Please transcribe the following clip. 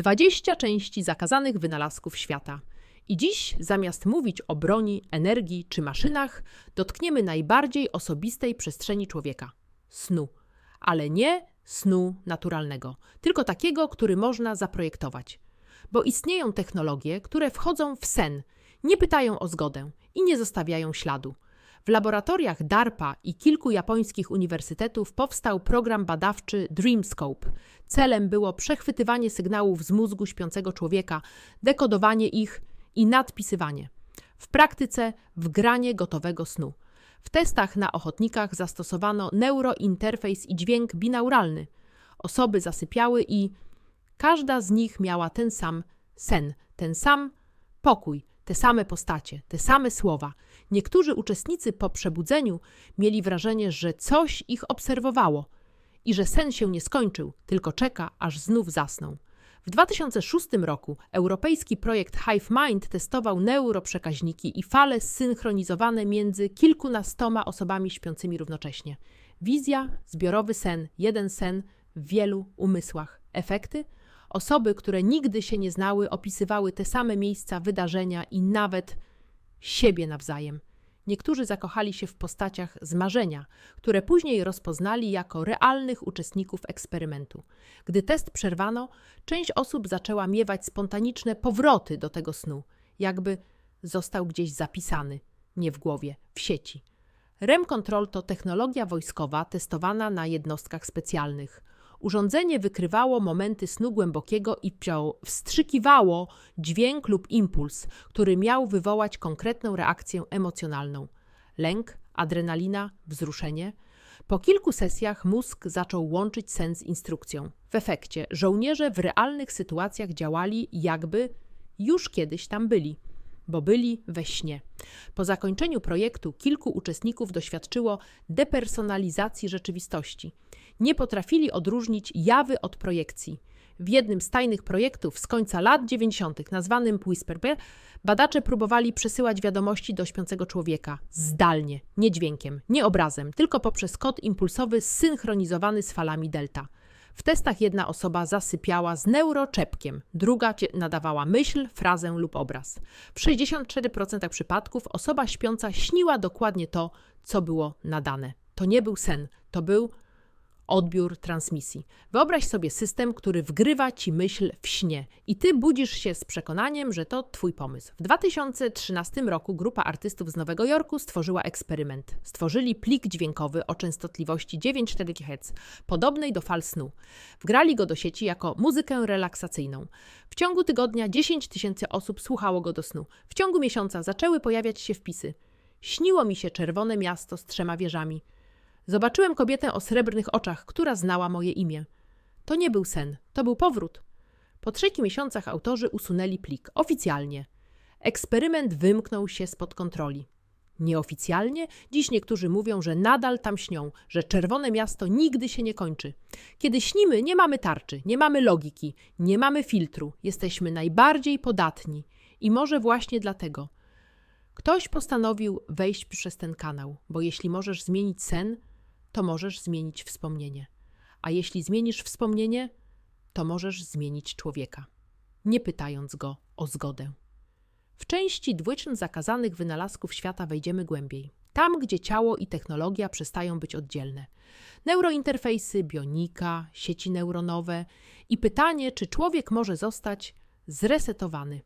20 części zakazanych wynalazków świata. I dziś, zamiast mówić o broni, energii czy maszynach, dotkniemy najbardziej osobistej przestrzeni człowieka snu. Ale nie snu naturalnego, tylko takiego, który można zaprojektować. Bo istnieją technologie, które wchodzą w sen, nie pytają o zgodę i nie zostawiają śladu. W laboratoriach DARPA i kilku japońskich uniwersytetów powstał program badawczy Dreamscope. Celem było przechwytywanie sygnałów z mózgu śpiącego człowieka, dekodowanie ich i nadpisywanie. W praktyce wgranie gotowego snu. W testach na ochotnikach zastosowano neurointerfejs i dźwięk binauralny. Osoby zasypiały i każda z nich miała ten sam sen, ten sam pokój, te same postacie, te same słowa. Niektórzy uczestnicy po przebudzeniu mieli wrażenie, że coś ich obserwowało i że sen się nie skończył, tylko czeka, aż znów zasną. W 2006 roku europejski projekt Hive Mind testował neuroprzekaźniki i fale zsynchronizowane między kilkunastoma osobami śpiącymi równocześnie. Wizja, zbiorowy sen, jeden sen w wielu umysłach. Efekty? Osoby, które nigdy się nie znały, opisywały te same miejsca, wydarzenia i nawet siebie nawzajem. Niektórzy zakochali się w postaciach z marzenia, które później rozpoznali jako realnych uczestników eksperymentu. Gdy test przerwano, część osób zaczęła miewać spontaniczne powroty do tego snu, jakby został gdzieś zapisany, nie w głowie, w sieci. REM Control to technologia wojskowa testowana na jednostkach specjalnych. Urządzenie wykrywało momenty snu głębokiego i wstrzykiwało dźwięk lub impuls, który miał wywołać konkretną reakcję emocjonalną. Lęk, adrenalina, wzruszenie. Po kilku sesjach mózg zaczął łączyć sen z instrukcją. W efekcie żołnierze w realnych sytuacjach działali jakby już kiedyś tam byli bo byli we śnie. Po zakończeniu projektu kilku uczestników doświadczyło depersonalizacji rzeczywistości. Nie potrafili odróżnić jawy od projekcji. W jednym z tajnych projektów z końca lat 90., nazwanym Whisper, badacze próbowali przesyłać wiadomości do śpiącego człowieka zdalnie, nie dźwiękiem, nie obrazem, tylko poprzez kod impulsowy zsynchronizowany z falami delta. W testach jedna osoba zasypiała z neuroczepkiem, druga nadawała myśl, frazę lub obraz. W 64% przypadków osoba śpiąca śniła dokładnie to, co było nadane. To nie był sen, to był odbiór transmisji. Wyobraź sobie system, który wgrywa ci myśl w śnie i ty budzisz się z przekonaniem, że to twój pomysł. W 2013 roku grupa artystów z Nowego Jorku stworzyła eksperyment. Stworzyli plik dźwiękowy o częstotliwości 9,4 GHz, podobnej do fal snu. Wgrali go do sieci jako muzykę relaksacyjną. W ciągu tygodnia 10 tysięcy osób słuchało go do snu. W ciągu miesiąca zaczęły pojawiać się wpisy. Śniło mi się czerwone miasto z trzema wieżami. Zobaczyłem kobietę o srebrnych oczach, która znała moje imię. To nie był sen, to był powrót. Po trzech miesiącach autorzy usunęli plik oficjalnie. Eksperyment wymknął się spod kontroli. Nieoficjalnie dziś niektórzy mówią, że nadal tam śnią, że czerwone miasto nigdy się nie kończy. Kiedy śnimy, nie mamy tarczy, nie mamy logiki, nie mamy filtru, jesteśmy najbardziej podatni. I może właśnie dlatego. Ktoś postanowił wejść przez ten kanał, bo jeśli możesz zmienić sen, to możesz zmienić wspomnienie. A jeśli zmienisz wspomnienie, to możesz zmienić człowieka, nie pytając go o zgodę. W części 20 zakazanych wynalazków świata wejdziemy głębiej. Tam, gdzie ciało i technologia przestają być oddzielne. Neurointerfejsy, bionika, sieci neuronowe i pytanie, czy człowiek może zostać zresetowany.